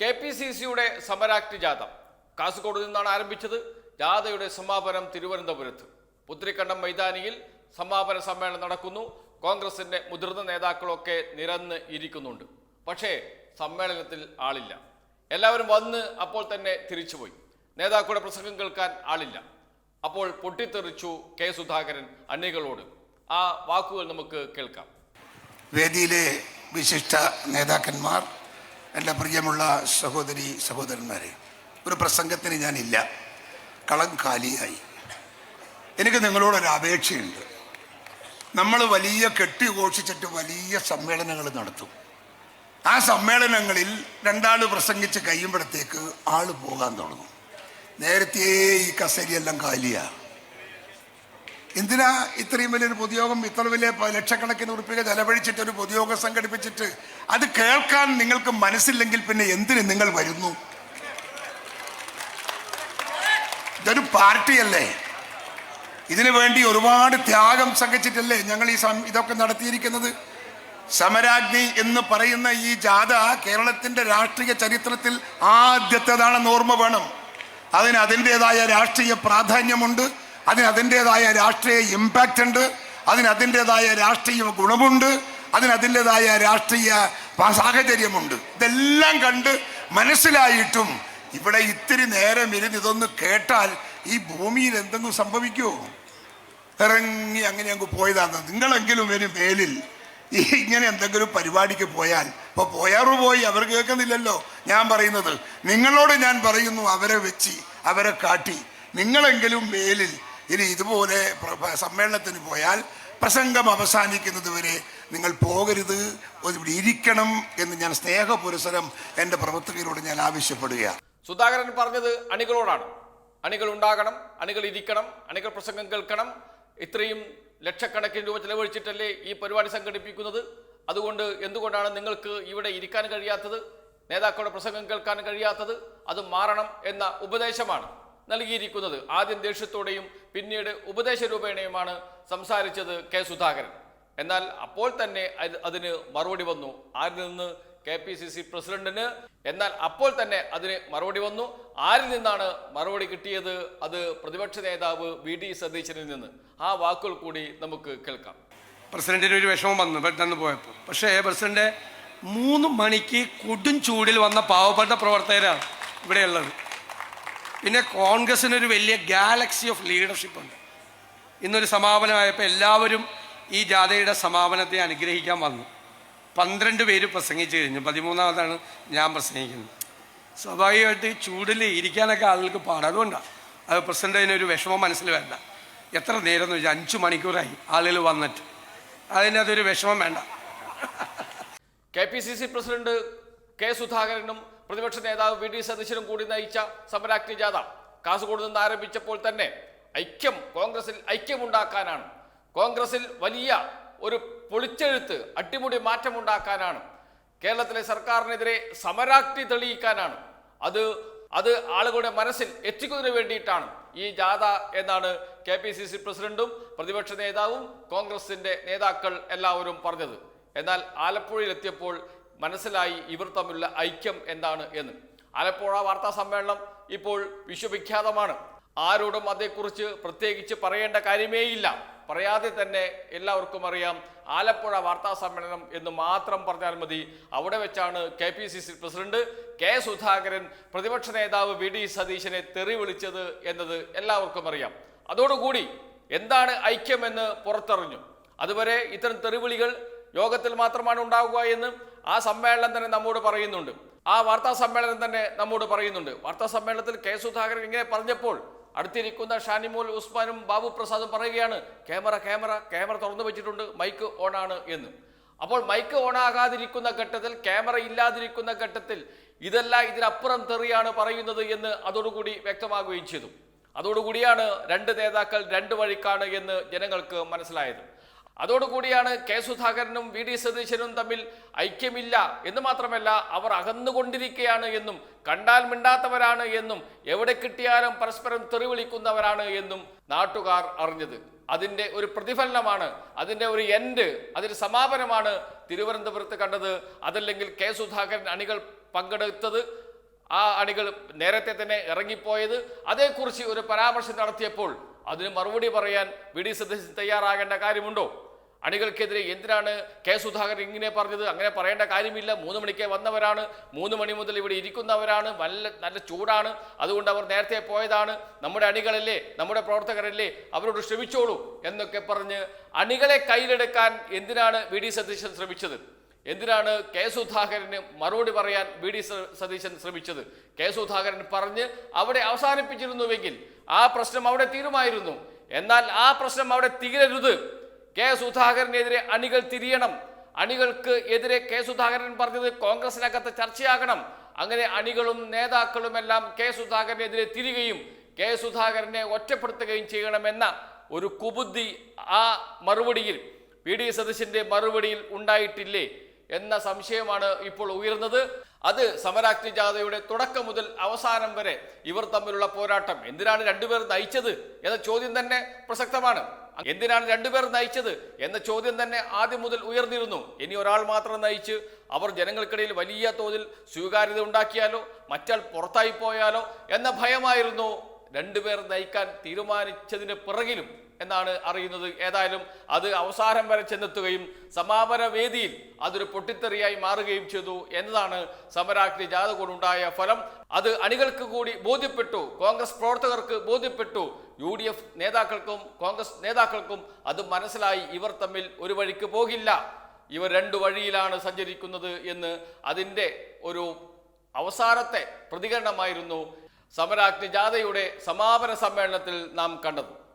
K P C സിയുടെ സമരാക്ട് ജാഥ. കാസർഗോഡ് നിന്നാണ് ആരംഭിച്ചത്. ജാഥയുടെ സമാപനം തിരുവനന്തപുരത്ത്. പുത്രിക്കണ്ടം മൈതാനിയിൽ സമാപന സമ്മേളനം നടക്കുന്നു. കോൺഗ്രസിന്റെ മുതിർന്ന നേതാക്കളൊക്കെ നിരന്ന് ഇരിക്കുന്നുണ്ട്. പക്ഷേ സമ്മേളനത്തിൽ ആളില്ല. എല്ലാവരും വന്ന് അപ്പോൾ തന്നെ തിരിച്ചുപോയി. നേതാക്കളുടെ പ്രസംഗം കേൾക്കാൻ ആളില്ല. അപ്പോൾ പൊട്ടിത്തെറിച്ചു കെ സുധാകരൻ അണികളോട്. ആ വാക്കുകൾ നമുക്ക് കേൾക്കാം. വേദിയിലെ വിശിഷ്ട നേതാക്കന്മാർ എന്റെ പ്രിയമുള്ള സഹോദരി സഹോദരന്മാരെ ഒരു പ്രസംഗത്തിന് ഞാനില്ല. കളം കാലിയായി. എനിക്ക് നിങ്ങളോടൊരു അപേക്ഷയുണ്ട്. നമ്മൾ വലിയ കെട്ടിഘോഷിച്ചിട്ട് വലിയ സമ്മേളനങ്ങൾ നടത്തും. ആ സമ്മേളനങ്ങളിൽ രണ്ടാൾ പ്രസംഗിച്ച് കഴിയുമ്പോഴത്തേക്ക് ആൾ പോകാൻ തുടങ്ങും. നേരത്തെ ഈ കസേരയെല്ലാം കാലിയാണ് എന്തിനാ ഇത്രയും വലിയൊരു പൊതുയോഗം ഇത്ര വലിയ ലക്ഷക്കണക്കിന് ഉറുപ്പിക ചെലവഴിച്ചിട്ട് ഒരു പൊതുയോഗം സംഘടിപ്പിച്ചിട്ട്? അത് കേൾക്കാൻ നിങ്ങൾക്ക് മനസ്സില്ലെങ്കിൽ പിന്നെ എന്തിന് നിങ്ങൾ വരുന്നു? ഇതൊരു പാർട്ടിയല്ലേ? ഇതിനു വേണ്ടി ഒരുപാട് ത്യാഗം സഹിച്ചിട്ടല്ലേ ഞങ്ങൾ ഈ ഇതൊക്കെ നടത്തിയിരിക്കുന്നത്? സമരാഗ്നി എന്ന് പറയുന്ന ഈ ജാഥ കേരളത്തിന്റെ രാഷ്ട്രീയ ചരിത്രത്തിൽ ആദ്യത്തേതാണെന്ന് ഓർമ്മ വേണം. അതിന് അതിന്റെതായ രാഷ്ട്രീയ പ്രാധാന്യമുണ്ട്. അതിന് അതിന്റെതായ രാഷ്ട്രീയ ഇമ്പാക്റ്റ് ഉണ്ട്. അതിന് അതിന്റെതായ രാഷ്ട്രീയ ഗുണമുണ്ട്. അതിന് അതിന്റെതായ രാഷ്ട്രീയ സാഹചര്യമുണ്ട്. ഇതെല്ലാം കണ്ട് മനസ്സിലായിട്ടും ഇവിടെ ഇത്തിരി നേരം ഇരുന്ന് ഇതൊന്ന് കേട്ടാൽ ഈ ഭൂമിയിൽ എന്തെങ്കിലും സംഭവിക്കുമോ ഇറങ്ങി അങ്ങനെ അങ്ങ് പോയതാണ് നിങ്ങളെങ്കിലും ഒരു മേലിൽ ഈ ഇങ്ങനെ എന്തെങ്കിലും പരിപാടിക്ക് പോയാൽ ഇപ്പൊ പോയാറു പോയി അവർ കേൾക്കുന്നില്ലല്ലോ. ഞാൻ പറയുന്നത് നിങ്ങളോട് ഞാൻ പറയുന്നു അവരെ വെച്ച് അവരെ കാട്ടി. നിങ്ങളെങ്കിലും മേലിൽ ഇനി ഇതുപോലെ സമ്മേളനത്തിന് പോയാൽ പ്രസംഗം അവസാനിക്കുന്നത് വരെ നിങ്ങൾ പോകരുത്. ഇവിടെ ഇരിക്കണം എന്ന് ഞാൻ സ്നേഹപുരസരം എന്റെ പ്രവർത്തകരോട് ഞാൻ ആവശ്യപ്പെടുകയാണ്. സുധാകരൻ പറഞ്ഞത് അണികളോടാണ്. അണികൾ ഉണ്ടാകണം അണികൾ ഇരിക്കണം അണികൾ പ്രസംഗം കേൾക്കണം. ഇത്രയും ലക്ഷക്കണക്കിന് രൂപ ചെലവഴിച്ചിട്ടല്ലേ ഈ പരിപാടി സംഘടിപ്പിക്കുന്നത്? അതുകൊണ്ട് എന്തുകൊണ്ടാണ് നിങ്ങൾക്ക് ഇവിടെ ഇരിക്കാൻ കഴിയാത്തത്? നേതാക്കളുടെ പ്രസംഗം കേൾക്കാൻ കഴിയാത്തത്? അത് മാറണം എന്ന ഉപദേശമാണ്. നൽകിയിരിക്കുന്നത്. ആദ്യം ദേഷ്യത്തോടെയും പിന്നീട് ഉപദേശ രൂപേണയുമാണ് സംസാരിച്ചത് കെ സുധാകരൻ. എന്നാൽ അപ്പോൾ തന്നെ അത് അതിന് മറുപടി വന്നു. ആരിൽ നിന്ന്? കെ പി സി സി പ്രസിഡന്റിന്. എന്നാൽ അപ്പോൾ തന്നെ അതിന് മറുപടി വന്നു. ആരിൽ നിന്നാണ് മറുപടി കിട്ടിയത്? അത് പ്രതിപക്ഷ നേതാവ് വി ഡി സതീശനിൽ നിന്ന്. ആ വാക്കുകൾ കൂടി നമുക്ക് കേൾക്കാം. പ്രസിഡന്റിന് ഒരു വിഷമം വന്നു പെട്ടെന്ന് പോയപ്പോൾ. പക്ഷേ പ്രസിഡന്റ് മൂന്ന് മണിക്ക് കൊടും ചൂടിൽ വന്ന പാവപ്പെട്ട പ്രവർത്തകരാണ് ഇവിടെയുള്ളത്. പിന്നെ കോൺഗ്രസിനൊരു വലിയ ഗാലക്സി ഓഫ് ലീഡർഷിപ്പ് ഉണ്ട്. ഇന്നൊരു സമാപനമായപ്പോൾ എല്ലാവരും ഈ ജാഥയുടെ സമാപനത്തെ അനുഗ്രഹിക്കാൻ വന്നു. പന്ത്രണ്ട് പേര് പ്രസംഗിച്ചു കഴിഞ്ഞു. പതിമൂന്നാമതാണ് ഞാൻ പ്രസംഗിക്കുന്നത്. സ്വാഭാവികമായിട്ട് ചൂടിൽ ഇരിക്കാനൊക്കെ ആളുകൾക്ക് പാടാം അതുകൊണ്ടാണ് അത് പ്രസിഡന്റ് അതിനൊരു വിഷമം മനസ്സിൽ വേണ്ട എത്ര നേരം എന്ന് വെച്ചാൽ അഞ്ച് മണിക്കൂറായി ആളുകൾ വന്നിട്ട്. അതിന്റെ അതൊരു വിഷമം വേണ്ട. K P C C president K സുധാകരനും പ്രതിപക്ഷ നേതാവ് വി ഡി സതീശനും കൂടി നയിച്ച സമരാഗ്നി ജാഥ കാസർഗോഡ് നിന്ന് ആരംഭിച്ചപ്പോൾ തന്നെ ഐക്യം കോൺഗ്രസിൽ ഐക്യമുണ്ടാക്കാനാണ്. കോൺഗ്രസിൽ വലിയ ഒരു പൊളിച്ചെഴുത്ത് അട്ടിമുടി മാറ്റമുണ്ടാക്കാനാണ്. കേരളത്തിലെ സർക്കാരിനെതിരെ സമരാഗ്നി തെളിയിക്കാനാണ്. അത് അത് ആളുകളുടെ മനസ്സിൽ എത്തിക്കുന്നതിന് വേണ്ടിയിട്ടാണ് ഈ ജാഥ എന്നാണ് കെ പി സി സി പ്രസിഡന്റും പ്രതിപക്ഷ നേതാവും കോൺഗ്രസിന്റെ നേതാക്കൾ എല്ലാവരും പറഞ്ഞത്. എന്നാൽ ആലപ്പുഴയിൽ എത്തിയപ്പോൾ മനസ്സിലായി ഇവർ തമ്മിലുള്ള ഐക്യം എന്താണ് എന്ന്. ആലപ്പുഴ വാർത്താ സമ്മേളനം ഇപ്പോൾ വിശ്വവിഖ്യാതമാണ്. ആരോടും അതേക്കുറിച്ച് പ്രത്യേകിച്ച് പറയേണ്ട കാര്യമേയില്ല പറയാതെ തന്നെ എല്ലാവർക്കും അറിയാം ആലപ്പുഴ വാർത്താ സമ്മേളനം എന്ന് മാത്രം പറഞ്ഞാൽ മതി. അവിടെ വെച്ചാണ് K P C C president K Sudhakaran പ്രതിപക്ഷ നേതാവ് വി ഡി സതീശനെ തെറി വിളിച്ചത് എന്നത് എല്ലാവർക്കും അറിയാം. അതോടുകൂടി എന്താണ് ഐക്യമെന്ന് പുറത്തറിഞ്ഞു. അതുവരെ ഇത്തരം തെറിവിളികൾ യോഗത്തിൽ മാത്രമാണ് ഉണ്ടാവുക എന്ന് ആ സമ്മേളനം തന്നെ നമ്മോട് പറയുന്നുണ്ട്. ആ വാർത്താ സമ്മേളനം തന്നെ നമ്മോട് പറയുന്നുണ്ട്. വാർത്താ സമ്മേളനത്തിൽ കെ സുധാകരൻ ഇങ്ങനെ പറഞ്ഞപ്പോൾ അടുത്തിരിക്കുന്ന ഷാനിമോൽ ഉസ്മാനും ബാബു പ്രസാദും പറയുകയാണ് ക്യാമറ ക്യാമറ ക്യാമറ തുറന്നു വെച്ചിട്ടുണ്ട് മൈക്ക് ഓണാണ് എന്ന്. അപ്പോൾ മൈക്ക് ഓണാകാതിരിക്കുന്ന ഘട്ടത്തിൽ ക്യാമറ ഇല്ലാതിരിക്കുന്ന ഘട്ടത്തിൽ ഇതല്ല ഇതിനപ്പുറം തെറിയാണ് പറയുന്നത് എന്ന് അതോടുകൂടി വ്യക്തമാകുകയും ചെയ്തു. അതോടുകൂടിയാണ് രണ്ട് നേതാക്കൾ രണ്ട് വഴിക്കാണ് എന്ന് ജനങ്ങൾക്ക് മനസ്സിലായത്. അതോടുകൂടിയാണ് കെ സുധാകരനും വി ഡി സതീശനും തമ്മിൽ ഐക്യമില്ല എന്ന് മാത്രമല്ല അവർ അകന്നുകൊണ്ടിരിക്കുകയാണ് എന്നും കണ്ടാൽ മിണ്ടാത്തവരാണ് എന്നും എവിടെ കിട്ടിയാലും പരസ്പരം തെറിവിളിക്കുന്നവരാണ് എന്നും നാട്ടുകാർ അറിഞ്ഞത്. അതിന്റെ ഒരു പ്രതിഫലനമാണ് അതിന്റെ ഒരു എൻഡ് അതിന് സമാപനമാണ് തിരുവനന്തപുരത്ത് കണ്ടത്. അതല്ലെങ്കിൽ കെ സുധാകരൻ അണികൾ പങ്കെടുത്തത് ആ അണികൾ നേരത്തെ തന്നെ ഇറങ്ങിപ്പോയത്. അതേക്കുറിച്ച് ഒരു പരാമർശം നടത്തിയപ്പോൾ അതിന് മറുപടി പറയാൻ വി ഡി സതീശൻ തയ്യാറാകേണ്ട കാര്യമുണ്ടോ? അണികൾക്കെതിരെ എന്തിനാണ് കെ സുധാകരൻ ഇങ്ങനെ പറഞ്ഞത്? അങ്ങനെ പറയേണ്ട കാര്യമില്ല. മൂന്ന് മണിക്ക് വന്നവരാണ്. മൂന്ന് മണി മുതൽ ഇവിടെ ഇരിക്കുന്നവരാണ്. നല്ല നല്ല ചൂടാണ്. അതുകൊണ്ട് അവർ നേരത്തെ പോയതാണ്. നമ്മുടെ അണികളല്ലേ നമ്മുടെ പ്രവർത്തകരല്ലേ അവരോട് ശ്രമിച്ചോളൂ എന്നൊക്കെ പറഞ്ഞ് അണികളെ കയ്യിലെടുക്കാൻ എന്തിനാണ് വി ഡി സതീശൻ ശ്രമിച്ചത്? എന്തിനാണ് കെ സുധാകരന് മറുപടി പറയാൻ വി ഡി സതീശൻ ശ്രമിച്ചത്? കെ സുധാകരൻ പറഞ്ഞ് അവിടെ അവസാനിപ്പിച്ചിരുന്നുവെങ്കിൽ ആ പ്രശ്നം അവിടെ തീരുമായിരുന്നു. എന്നാൽ ആ പ്രശ്നം അവിടെ തീരരുത്. കെ സുധാകരനെതിരെ അണികൾ തിരിയണം. അണികൾക്ക് എതിരെ കെ സുധാകരൻ പറഞ്ഞത് കോൺഗ്രസിനകത്ത് ചർച്ചയാകണം. അങ്ങനെ അണികളും നേതാക്കളുമെല്ലാം കെ സുധാകരനെതിരെ തിരികയും കെ സുധാകരനെ ഒറ്റപ്പെടുത്തുകയും ചെയ്യണമെന്ന ഒരു കുബുദ്ധി ആ മറുപടിയിൽ പി ഡി സതീശന്റെ മറുപടിയിൽ ഉണ്ടായിട്ടില്ലേ എന്ന സംശയമാണ് ഇപ്പോൾ ഉയർന്നത്. അത് സമരാഗ്നി ജാഥയുടെ തുടക്കം മുതൽ അവസാനം വരെ ഇവർ തമ്മിലുള്ള പോരാട്ടം. എന്തിനാണ് രണ്ടുപേർ നയിച്ചത് എന്ന ചോദ്യം തന്നെ പ്രസക്തമാണ്. എന്തിനാണ് രണ്ടുപേർ നയിച്ചത് എന്ന ചോദ്യം തന്നെ ആദ്യം മുതൽ ഉയർന്നിരുന്നു. ഇനി ഒരാൾ മാത്രം നയിച്ച് അവർ ജനങ്ങൾക്കിടയിൽ വലിയ തോതിൽ സ്വീകാര്യത ഉണ്ടാക്കിയാലോ മറ്റാൾ പുറത്തായി പോയാലോ എന്ന ഭയമായിരുന്നു രണ്ടുപേർ നയിക്കാൻ തീരുമാനിച്ചതിന് പിറകിലും എന്നാണ് അറിയുന്നത്. ഏതായാലും അത് അവസാനം വരെ ചെന്നെത്തുകയും സമാപന വേദിയിൽ അതൊരു പൊട്ടിത്തെറിയായി മാറുകയും ചെയ്തു എന്നതാണ് സമരാഗ്നി ജാഥ കൊണ്ടുണ്ടായ ഫലം. അത് അണികൾക്ക് കൂടി ബോധ്യപ്പെട്ടു. കോൺഗ്രസ് പ്രവർത്തകർക്ക് ബോധ്യപ്പെട്ടു. യു ഡി എഫ് നേതാക്കൾക്കും കോൺഗ്രസ് നേതാക്കൾക്കും അത് മനസ്സിലായി. ഇവർ തമ്മിൽ ഒരു വഴിക്ക് പോകില്ല. ഇവർ രണ്ട് വഴിയിലാണ് സഞ്ചരിക്കുന്നത് എന്ന് അതിന്റെ ഒരു അവസാനത്തെ പ്രതികരണമായിരുന്നു സമരാഗ്നി ജാഥയുടെ സമാപന സമ്മേളനത്തിൽ നാം കണ്ടത്.